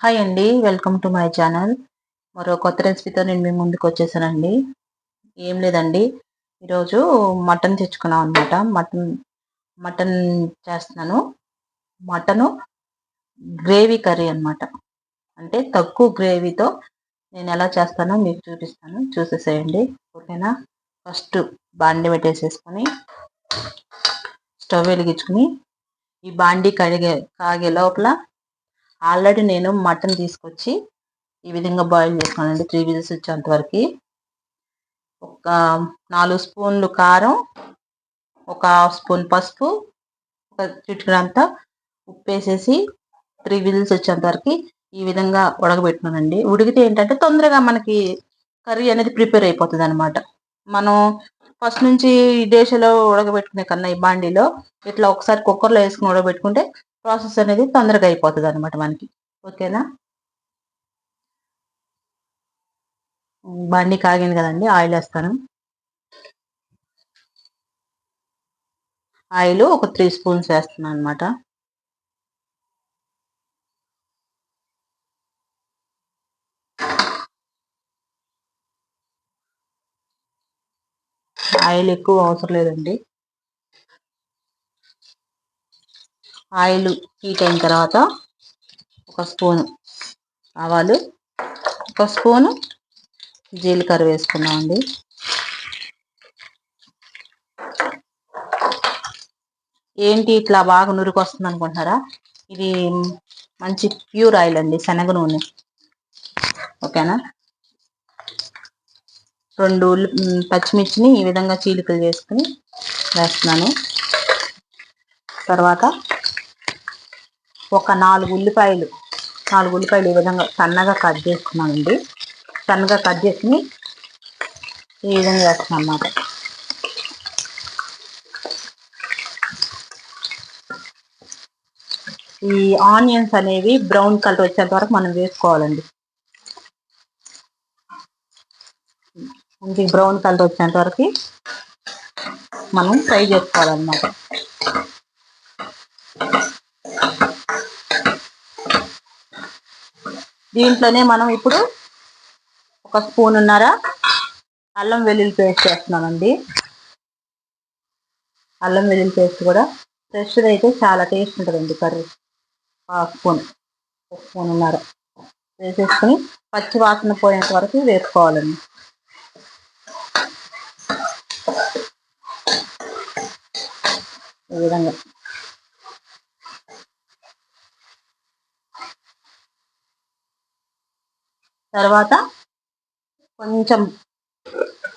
Hi అండి welcome to my channel మరో కొత్త రెసిపీతో నేను మీ ముందుకు వచ్చేసానండి. ఏం లేదండి. ఈరోజు మటన్ తెచ్చుకున్నాం అనమాట మటన్ మటన్ చేస్తున్నాను. మటను గ్రేవీ కర్రీ అనమాట అంటే తక్కువ గ్రేవీతో నేను ఎలా చేస్తానో మీకు చూపిస్తాను. చూసేసేయండి. ఓకేనా? ఫస్ట్ బాండి పెట్టేసేసుకొని స్టవ్ వెలిగించుకుని ఈ బాండి కడిగే కాగే లోపల ఆల్రెడీ నేను మటన్ తీసుకొచ్చి ఈ విధంగా బాయిల్ చేసుకున్నానండి త్రీ విజిల్స్ వచ్చేంత వరకు. ఒక నాలుగు స్పూన్లు కారం ఒక హాఫ్ స్పూన్ పసుపు ఒక చిటికడంతా ఉప్పు వేసేసి త్రీ విజిల్స్ వచ్చేంత వరకు ఈ విధంగా ఉడకబెట్టుకున్నానండి. ఉడికితే ఏంటంటే తొందరగా మనకి కర్రీ అనేది ప్రిపేర్ అయిపోతుంది అనమాట మనం ఫస్ట్ నుంచి ఈ దేశంలో ఉడకబెట్టుకునే కన్నా ఈ బాండీలో ఇట్లా ఒకసారి కుక్కర్లో వేసుకుని ఉడకబెట్టుకుంటే ప్రాసెస్ అనేది తొందరగా అయిపోతుంది అనమాట మనకి. ఓకేనా? బండి కాగింది కదండి ఆయిల్ వేస్తాను. ఆయిల్ ఒక త్రీ స్పూన్స్ వేస్తున్నాను అనమాట ఆయిల్ ఎక్కువ అవసరం లేదండి. ఆయిల్ హీట్ అయిన తర్వాత ఒక స్పూను ఆవాలు ఒక స్పూను జీలకర్ర వేసుకున్నామండి ఏంటి ఇట్లా బాగా నురుకు వస్తుంది అనుకుంటున్నారా? ఇది మంచి ప్యూర్ ఆయిల్ అండి శనగ నూనె. ఓకేనా? రెండు పచ్చిమిర్చిని ఈ విధంగా చీలికలు చేసుకుని వేస్తున్నాను. తర్వాత ఒక నాలుగు ఉల్లిపాయలు నాలుగు ఉల్లిపాయలు ఈ విధంగా సన్నగా కట్ చేసుకున్నానండి. సన్నగా కట్ చేసుకుని ఈ విధంగా వేస్తున్నాం అన్నమాట. ఈ ఆనియన్స్ అనేవి బ్రౌన్ కలర్ వచ్చేంత వరకు మనం వేసుకోవాలండి. మంచి బ్రౌన్ కలర్ వచ్చేంత వరకు మనం ఫ్రై చేసుకోవాలన్నమాట. దీంట్లోనే మనం ఇప్పుడు ఒక స్పూన్ ఉన్నారా? అల్లం వెల్లుల్లి పేస్ట్ చేస్తున్నామండి అల్లం వెల్లుల్లి పేస్ట్ కూడా ఫ్రెష్గా అయితే చాలా టేస్ట్ ఉంటుందండి కర్రీ. హాఫ్ స్పూన్ ఒక స్పూన్ ఉన్నారా? వేసేసుకుని పచ్చి వాసన పోయేంత వరకు వేసుకోవాలండి. ఈ విధంగా తర్వాత కొంచెం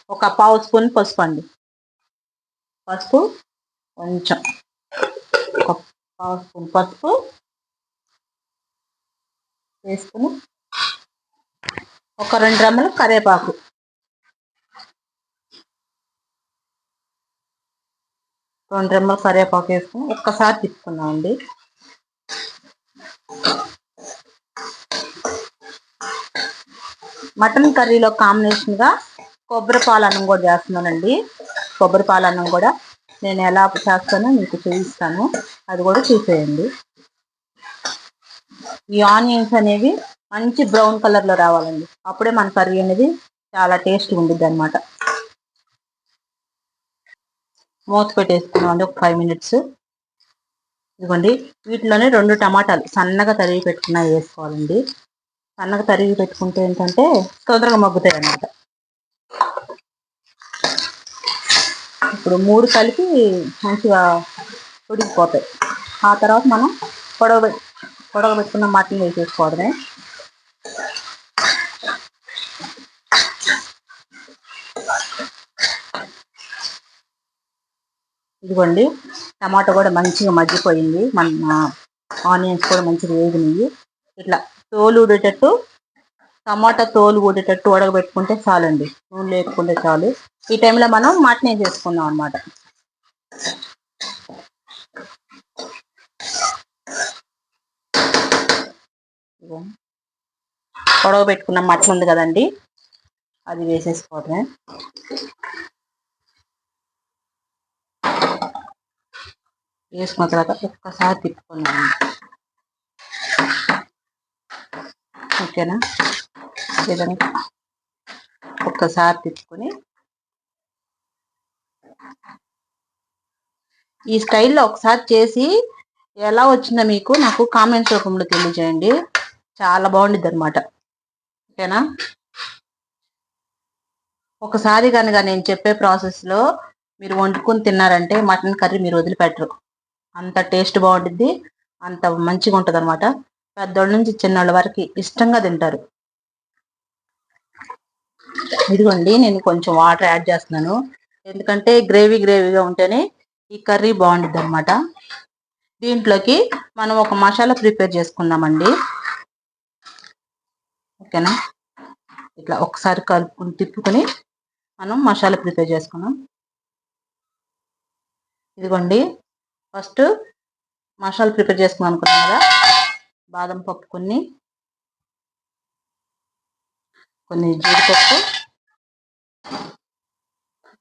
ఒక పావు స్పూన్ పసుపు అండి. పసుపు కొంచెం ఒక పావు స్పూన్ పసుపు వేసుకుని ఒక రెండు రెమ్మలు కరివేపాకు. రెండు రెమ్మలు కరివేపాకు వేసుకుని ఒక్కసారి తిప్పుకున్నామండి మటన్ కర్రీలో కాంబినేషన్గా కొబ్బరి పాలన్నం కూడా చేస్తున్నానండి. కొబ్బరి పాలన్నం కూడా నేను ఎలా చేస్తానో మీకు చూపిస్తాను. అది కూడా చూసేయండి. ఈ ఆనియన్స్ అనేవి మంచి బ్రౌన్ కలర్లో రావాలండి. అప్పుడే మన కర్రీ అనేది చాలా టేస్ట్గా ఉండిద్ది అనమాట మూత పెట్టేసుకున్నాం ఒక ఫైవ్ మినిట్స్ ఇదిగోండి వీటిలోనే రెండు టమాటాలు సన్నగా తరిగి పెట్టుకున్నా వేసుకోవాలండి. సన్నగా తరిగి పెట్టుకుంటే ఏంటంటే తొందరగా మగ్గుతాయి అన్నమాట ఇప్పుడు మూడు కలిపి మంచిగా ఉడికిపోతాయి. ఆ తర్వాత మనం పొడవ పొడవ పెట్టుకున్న మటన్ వేసేసుకోవడమే. ఇదిగోండి టమాటా కూడా మంచిగా మగ్గిపోయింది. మన ఆనియన్స్ కూడా మంచిగా వేగినాయి. ఇట్లా తోలు ఊడేటట్టు టమాటా తోలు ఊడేటట్టు ఉడకబెట్టుకుంటే చాలండి. నూనె లేకుంటే చాలు. ఈ టైంలో మనం మటనే చేసుకుందాం అనమాట పొడవ పెట్టుకున్న మటన్ ఉంది కదండి. అది వేసేసుకోవటమే. వేసుకున్న తర్వాత ఒక్కసారి తిప్పుకున్నాను ఓకేనా? ఈ విధంగా ఒక్కసారి తిప్పుకొని ఈ స్టైల్లో ఒకసారి చేసి ఎలా వచ్చిందో మీకు నాకు కామెంట్స్ రూపంలో తెలియజేయండి. చాలా బాగుండిద్ది అనమాట ఓకేనా? ఒకసారి కనుక నేను చెప్పే ప్రాసెస్లో మీరు వండుకొని తిన్నారంటే మటన్ కర్రీ మీరు వదిలిపెట్టరు. అంత టేస్ట్ బాగుంటుంది అంత మంచిగా ఉంటుంది అనమాట పెద్దోళ్ళ నుంచి చిన్నోళ్ళ వరకు ఇష్టంగా తింటారు. ఇదిగోండి నేను కొంచెం వాటర్ యాడ్ చేస్తున్నాను. ఎందుకంటే గ్రేవీ గ్రేవీగా ఉంటేనే ఈ కర్రీ బాగుంటుంది అనమాట దీంట్లోకి మనం ఒక మసాలా ప్రిపేర్ చేసుకుందామండి. ఓకేనా? ఇట్లా ఒకసారి కలుపుకుని తిప్పుకొని మనం మసాలా ప్రిపేర్ చేసుకున్నాం ఇదిగోండి ఫస్ట్ మసాలా ప్రిపేర్ చేసుకున్నాం అనుకున్నాం కదా బాదం పప్పు కొన్ని. కొన్ని జీడిపప్పు.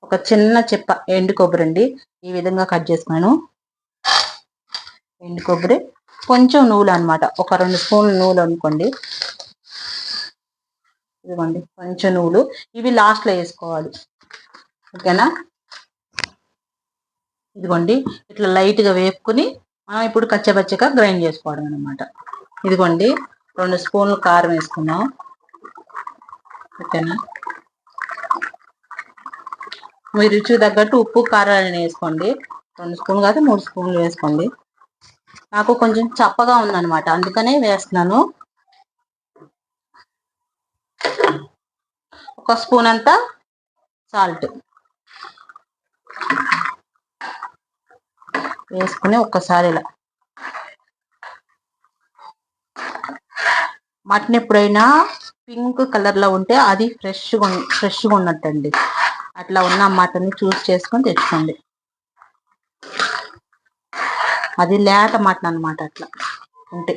ఒక చిన్న చెప్ప ఎండు కొబ్బరి అండి. ఈ విధంగా కట్ చేసుకున్నాను. ఎండు కొబ్బరి. కొంచెం నూలు అనమాట ఒక రెండు స్పూన్లు నూలు అనుకోండి. ఇదిగోండి కొంచెం నూలు. ఇవి లాస్ట్లో వేసుకోవాలి. ఓకేనా? ఇదిగోండి ఇట్లా లైట్గా వేపుకుని మనం ఇప్పుడు కచ్చపచ్చగా గ్రైండ్ చేసుకోవడం అనమాట ఇదిగోండి రెండు స్పూన్లు కారం వేసుకున్నాం ఓకేనా? మీ రుచి తగ్గట్టు ఉప్పు కారాలని వేసుకోండి. రెండు స్పూన్లు కాదు మూడు స్పూన్లు వేసుకోండి. నాకు కొంచెం చప్పగా ఉందన్నమాట అందుకనే వేస్తున్నాను. ఒక స్పూన్ అంతా సాల్ట్ వేసుకుని ఒక్కసారి ఇలా మటన్ ఎప్పుడైనా పింక్ కలర్లో ఉంటే అది ఫ్రెష్గా ఫ్రెష్గా ఉన్నట్టండి. అట్లా ఉన్న మటన్ చూస్ చేసుకొని తెచ్చుకోండి. అది లేత మటన్ అనమాట అట్లా ఉంటే.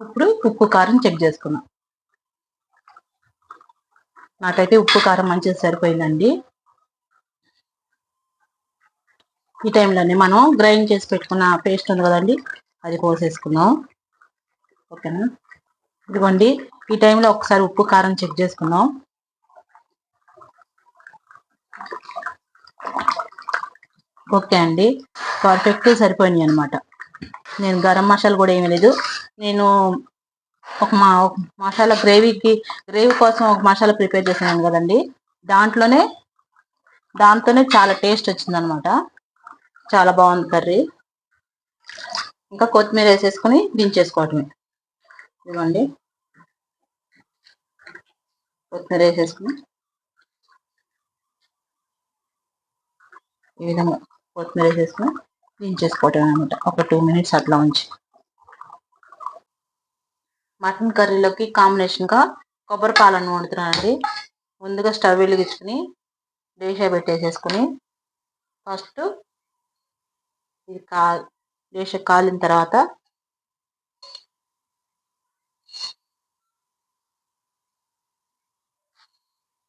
ఇప్పుడు ఉప్పు కారం చెక్ చేసుకున్నాం. నాకైతే ఉప్పు కారం మంచిగా సరిపోయిందండి. ఈ టైంలోనే మనం గ్రైండ్ చేసి పెట్టుకున్న పేస్ట్ ఉంది కదండి అది పోసేసుకుందాం ఓకేనా? ఇదిగోండి ఈ టైంలో ఒకసారి ఉప్పు కారం చెక్ చేసుకుందాం. ఓకే అండి పర్ఫెక్ట్ సరిపోయినాయి అనమాట నేను గరం మసాలా కూడా ఏమీ లేదు. నేను ఒక మా మసాలా గ్రేవీకి గ్రేవీ కోసం ఒక మసాలా ప్రిపేర్ చేసినాను కదండి. దాంట్లోనే దాంతోనే చాలా టేస్ట్ వచ్చిందనమాట చాలా బాగుంది కర్రీ. ఇంకా కొత్తిమీర వేసేసుకొని దించేసుకోవటమే. ఇవ్వండి కొత్తిమీర వేసేసుకుని ఈ విధంగా కొత్తిమీర వేసేసుకుని దించేసుకోవటం అనమాట ఒక టూ మినిట్స్ అట్లా ఉంచి. మటన్ కర్రీలోకి కాంబినేషన్గా కొబ్బరి పాలను వండుతున్నానండి. ముందుగా స్టవ్ వెలిగించుకుని డేషా పెట్టేసేసుకుని ఫస్ట్ ఇది కా డేష కాలిన తర్వాత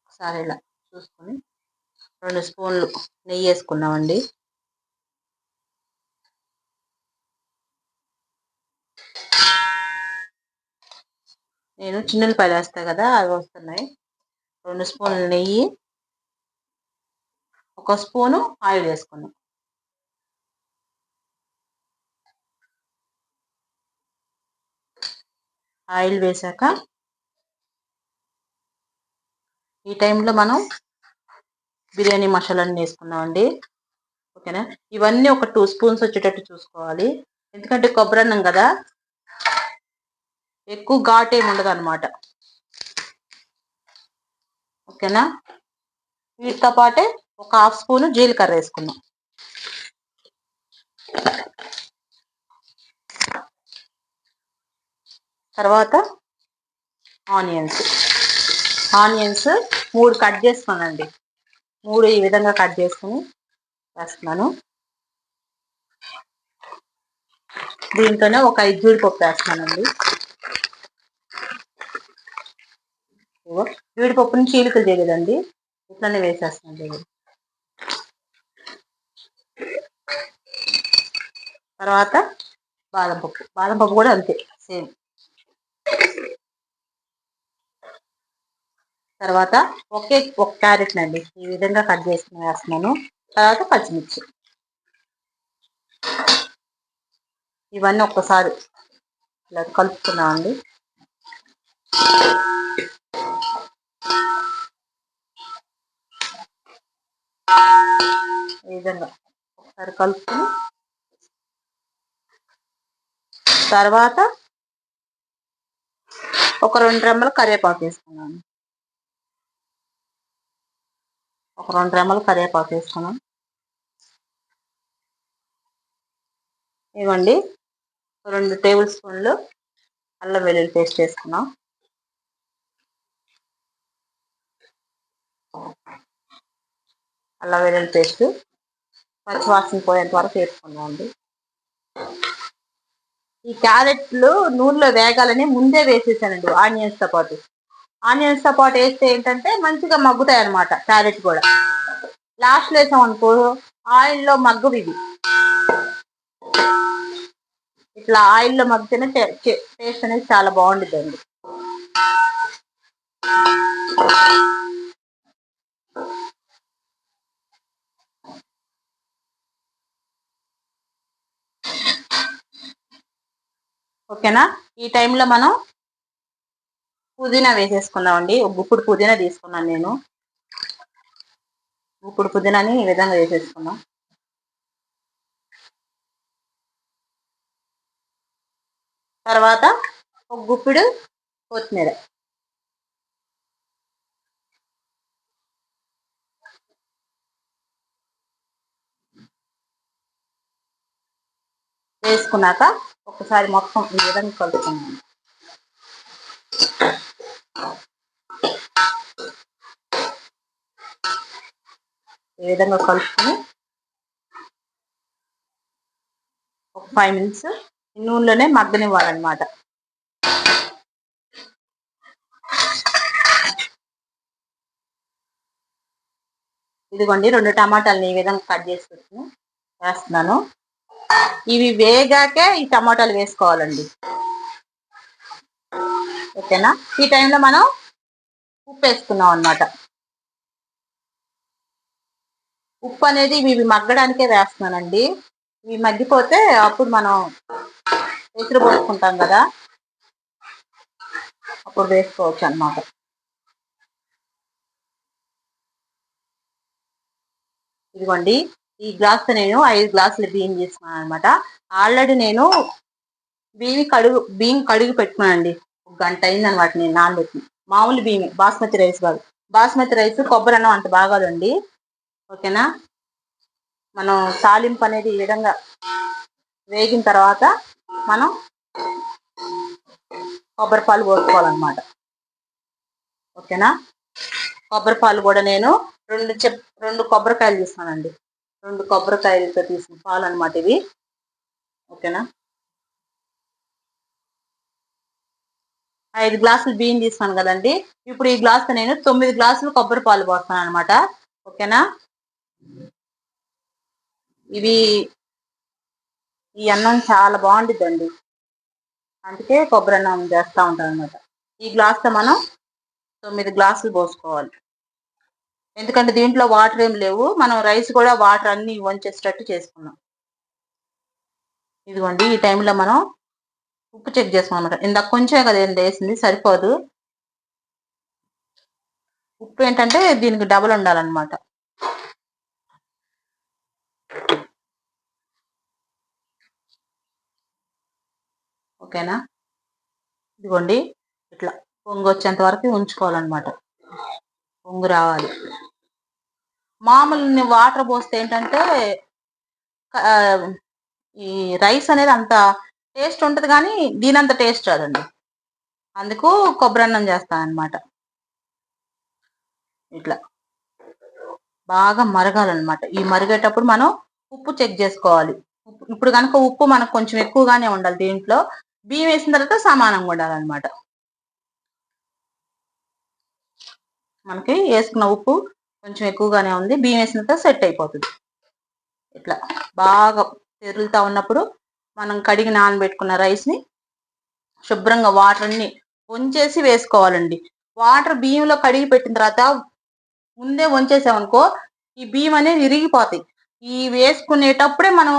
ఒకసారి ఇలా చూసుకొని రెండు స్పూన్లు నెయ్యి వేసుకున్నామండి. నేను చిన్నులపాయలు వేస్తాను కదా అవి వస్తున్నాయి. రెండు స్పూన్లు నెయ్యి ఒక స్పూను ఆయిల్ వేసుకున్నాం. ఆయిల్ వేశాక ఈ టైంలో మనం బిర్యానీ మసాలాని వేసుకున్నామండి ఓకేనా? ఇవన్నీ ఒక టూ స్పూన్స్ వచ్చేటట్టు చూసుకోవాలి. ఎందుకంటే కొబ్బరి అన్నం కదా ఎక్కువ ఘాట్ ఏమి ఉండదు అనమాట ఓకేనా? వీటితో పాటే ఒక హాఫ్ స్పూన్ జీలకర్ర వేసుకున్నాం తర్వాత ఆనియన్స్. ఆనియన్స్ మూడు కట్ చేసుకోనండి. మూడు ఈ విధంగా కట్ చేసుకుని వేస్తున్నాను. దీంతోనే ఒక ఐదు జీడిపప్పు వేస్తున్నానండి. జీడిపప్పుని చీలికలు చేయలేదండి. ఇట్లానే వేసేస్తున్నాను తర్వాత బాదం పప్పు. బాదం పప్పు కూడా అంతే సేమ్. తర్వాత ఒకే ఒక క్యారెట్ అండి ఈ విధంగా కట్ చేసుకుని వేస్తున్నాను. తర్వాత పచ్చిమిర్చి. ఇవన్నీ ఒక్కసారి ఇలా కలుపుకున్నామండి ఈ విధంగా ఒకసారి కలుపుకుని తర్వాత ఒక రెండు రెమ్మలు కరివేపాకు వేసుకున్నాను. ఒక రెండు రెమ్మలు కరివేపాకు వేసుకున్నాను. ఇవ్వండి. రెండు టేబుల్ స్పూన్లు అల్లం వెల్లుల్లి పేస్ట్ వేసుకున్నాం. అల్లం వెల్లుల్లి పేస్ట్ పచ్చివాసన పోయేంత వరకు వేసుకున్నాం అండి ఈ క్యారెట్లు నూనెలో వేగాలని ముందే వేసేసానండి ఆనియన్స్తో పాటు. ఆనియన్స్తో పాటు వేస్తే ఏంటంటే మంచిగా మగ్గుతాయి అనమాట క్యారెట్ కూడా. లాస్ట్లో వేసాం అనుకో ఆయిల్లో మగ్గు ఇవి. ఇట్లా ఆయిల్లో మగ్గితేనే టేస్ట్ అనేది చాలా బాగుంటుందండి ఓకేనా? ఈ టైంలో మనం పుదీనా వేసేసుకుందామండి. గుప్పుడు పుదీనా తీసుకున్నాను నేను. గుప్పుడు పుదీనాని ఈ విధంగా వేసేసుకున్నాం తర్వాత ఒక గుప్పిడు కొత్తిమీర. వేసుకున్నాక ఒకసారి మొత్తం ఈ విధంగా కలుపుకున్నాను ఈ విధంగా కలుపుకుని ఒక ఫైవ్ మినిట్స్ నూనెలోనే మగ్గనివ్వాలన్నమాట. ఇదిగోండి రెండు టమాటాలని ఈ విధంగా కట్ చేసి వేస్తున్నాను. ఇవి వేగాకే ఈ టమాటాలు వేసుకోవాలండి. ఓకేనా? ఈ టైంలో మనం ఉప్పు వేసుకున్నాం అనమాట ఉప్పు అనేది ఇవి మగ్గడానికే వేస్తున్నానండి. ఇవి మగ్గిపోతే అప్పుడు మనం ఎసురు పోసుకుంటాం కదా. అప్పుడు వేసుకోవచ్చు అనమాట ఇదిగోండి. ఈ గ్లాస్ నేను ఐదు గ్లాసులు బియ్యం తీసుకున్నాను అనమాట ఆల్రెడీ నేను బియ్యం కడుగు బియ్యం కడుగు పెట్టుకున్నానండి ఒక గంట అయింది అనమాట నేను నానబెట్టి. మామూలు బియ్యం బాస్మతి రైస్ కాదు. బాస్మతి రైస్ కొబ్బరి అన్నం అంత బాగోదండి. ఓకేనా? మనం తాలింపు అనేది ఈ విధంగా వేగిన తర్వాత మనం కొబ్బరి పాలు పోసుకోవాలన్నమాట. ఓకేనా? కొబ్బరి పాలు కూడా నేను రెండు చెప్ రెండు కొబ్బరికాయలు తీసానండి రెండు కొబ్బరికాయలతో తీసిన పాలు అనమాట ఇవి. ఓకేనా? ఐదు గ్లాసులు బియ్యం తీసుకున్నాను కదండి. ఇప్పుడు ఈ గ్లాస్ నేను తొమ్మిది గ్లాసులు కొబ్బరి పాలు పోస్తాను అనమాట ఓకేనా? ఇవి ఈ అన్నం చాలా బాగుంటుందండి అందుకే కొబ్బరి అన్నం చేస్తూ ఉంటాను అనమాట ఈ గ్లాస్తో మనం తొమ్మిది గ్లాసులు పోసుకోవాలి. ఎందుకంటే దీంట్లో వాటర్ ఏం లేవు. మనం రైస్ కూడా వాటర్ అన్ని వంచేసేటట్టు చేసుకున్నాం. ఇదిగోండి ఈ టైంలో మనం ఉప్పు చెక్ చేసుకో అనమాట ఇందాక కొంచెం కదా ఏం వేసింది సరిపోదు. ఉప్పు ఏంటంటే దీనికి డబల్ ఉండాలన్నమాట. ఓకేనా? ఇదిగోండి ఇట్లా పొంగు వచ్చేంత వరకు ఉంచుకోవాలన్నమాట. పొంగు రావాలి. మామూలు వాటర్ పోస్తే ఏంటంటే ఈ రైస్ అనేది అంత టేస్ట్ ఉంటుంది కానీ దీనంత టేస్ట్ రాదండి. అందుకు కొబ్బరి అన్నం చేస్తాను అనమాట ఇట్లా. బాగా మరగాలన్నమాట. ఈ మరిగేటప్పుడు మనం ఉప్పు చెక్ చేసుకోవాలి. ఇప్పుడు కనుక ఉప్పు మనకు కొంచెం ఎక్కువగానే ఉండాలి దీంట్లో. బియ్యం వేసిన తర్వాత సమానంగా ఉండాలన్నమాట. మనకి వేసుకున్న ఉప్పు కొంచెం ఎక్కువగానే ఉంది. బియ్యం వేసినంత సెట్ అయిపోతుంది. ఇట్లా బాగా తెరులుతా ఉన్నప్పుడు మనం కడిగి నానబెట్టుకున్న రైస్ని శుభ్రంగా వాటర్ అన్ని వంచేసి వేసుకోవాలండి. వాటర్ బియ్యంలో కడిగి పెట్టిన తర్వాత ముందే వంచేసామనుకో ఈ బియ్యం అనేది విరిగిపోతాయి. ఈ వేసుకునేటప్పుడే మనం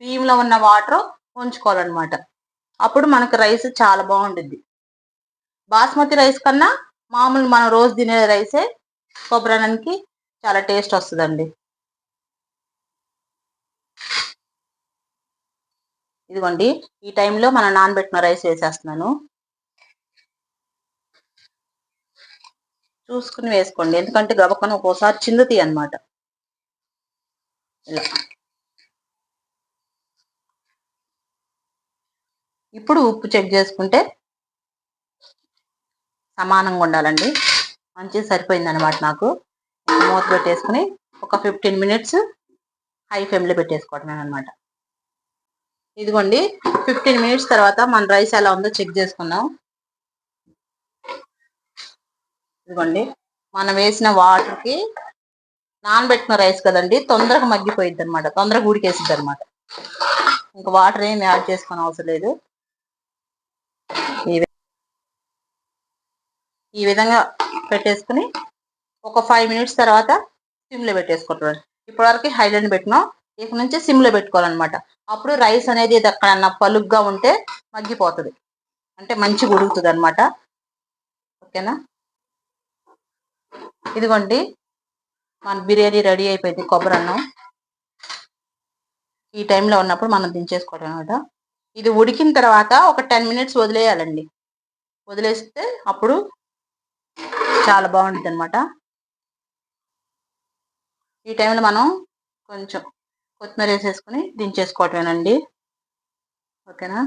బియ్యంలో ఉన్న వాటర్ ఉంచుకోవాలన్నమాట. అప్పుడు మనకు రైస్ చాలా బాగుంటుంది బాస్మతి రైస్ కన్నా మామూలు మనం రోజు తినే రైసే కొబ్బరి చాలా టేస్ట్ వస్తుందండి. ఇదిగోండి ఈ టైంలో మనం నానబెట్టిన రైస్ వేసేస్తున్నాను. చూసుకుని వేసుకోండి ఎందుకంటే గబక్కన ఒక్కోసారి చిందుతాయి అనమాట ఇలా. ఇప్పుడు ఉప్పు చెక్ చేసుకుంటే సమానంగా ఉండాలండి. మంచిగా సరిపోయింది అనమాట నాకు. మూత పెట్టేసుకుని ఒక ఫిఫ్టీన్ మినిట్స్ హై ఫ్లేమ్లో పెట్టేసుకోవటమే అనమాట ఇదిగోండి ఫిఫ్టీన్ మినిట్స్ తర్వాత మన రైస్ ఎలా ఉందో చెక్ చేసుకుందాం. ఇదిగోండి మనం వేసిన వాటర్కి నానబెట్టిన రైస్ కదండి తొందరగా మగ్గిపోయింది అనమాట తొందరగా ఉడికేసింది అనమాట ఇంకా వాటర్ ఏమి యాడ్ చేసుకుని అవసరం లేదు ఈ విధంగా పెట్టేసుకుని ఒక ఫైవ్ మినిట్స్ తర్వాత సిమ్లో పెట్టేసుకుంటారు ఇప్పటివరకు హైలైన్ పెట్టినాం. ఇక నుంచి సిమ్లో పెట్టుకోవాలన్నమాట. అప్పుడు రైస్ అనేది ఎక్కడన్నా పలుగ్గా ఉంటే మగ్గిపోతుంది. అంటే మంచిగా ఉడుకుతుంది అనమాట ఓకేనా? ఇదిగోండి. మన బిర్యానీ రెడీ అయిపోయింది. కొబ్బరి అన్నం. ఈ టైంలో ఉన్నప్పుడు మనం దించేసుకోవడం అనమాట ఇది ఉడికిన తర్వాత ఒక టెన్ మినిట్స్ వదిలేయాలండి. వదిలేస్తే అప్పుడు చాలా బాగుంటుంది అనమాట ఈ టైంలో మనం కొంచెం కొత్తిమీర వేసేసుకుని దించేసుకోవటమేనండి. ఓకేనా?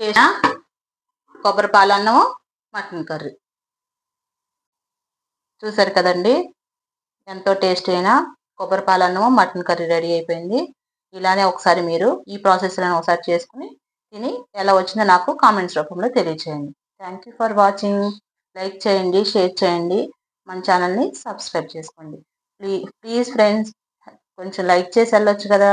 చేసిన కొబ్బరి పాలన్నము మటన్ కర్రీ. చూసారు కదండి? ఎంతో టేస్ట్ అయినా కొబ్బరి పాలన్నము మటన్ కర్రీ రెడీ అయిపోయింది. ఇలానే ఒకసారి మీరు ఈ ప్రాసెస్లో ఒకసారి చేసుకుని తిని ఎలా వచ్చిందో నాకు కామెంట్స్ రూపంలో తెలియచేయండి. Thank you for watching like చేయండి షేర్ చేయండి. మన ఛానల్ని సబ్స్క్రైబ్ చేసుకోండి. ప్లీజ్ ప్లీజ్ ఫ్రెండ్స్ కొంచెం లైక్ చేసి వెళ్ళొచ్చు కదా.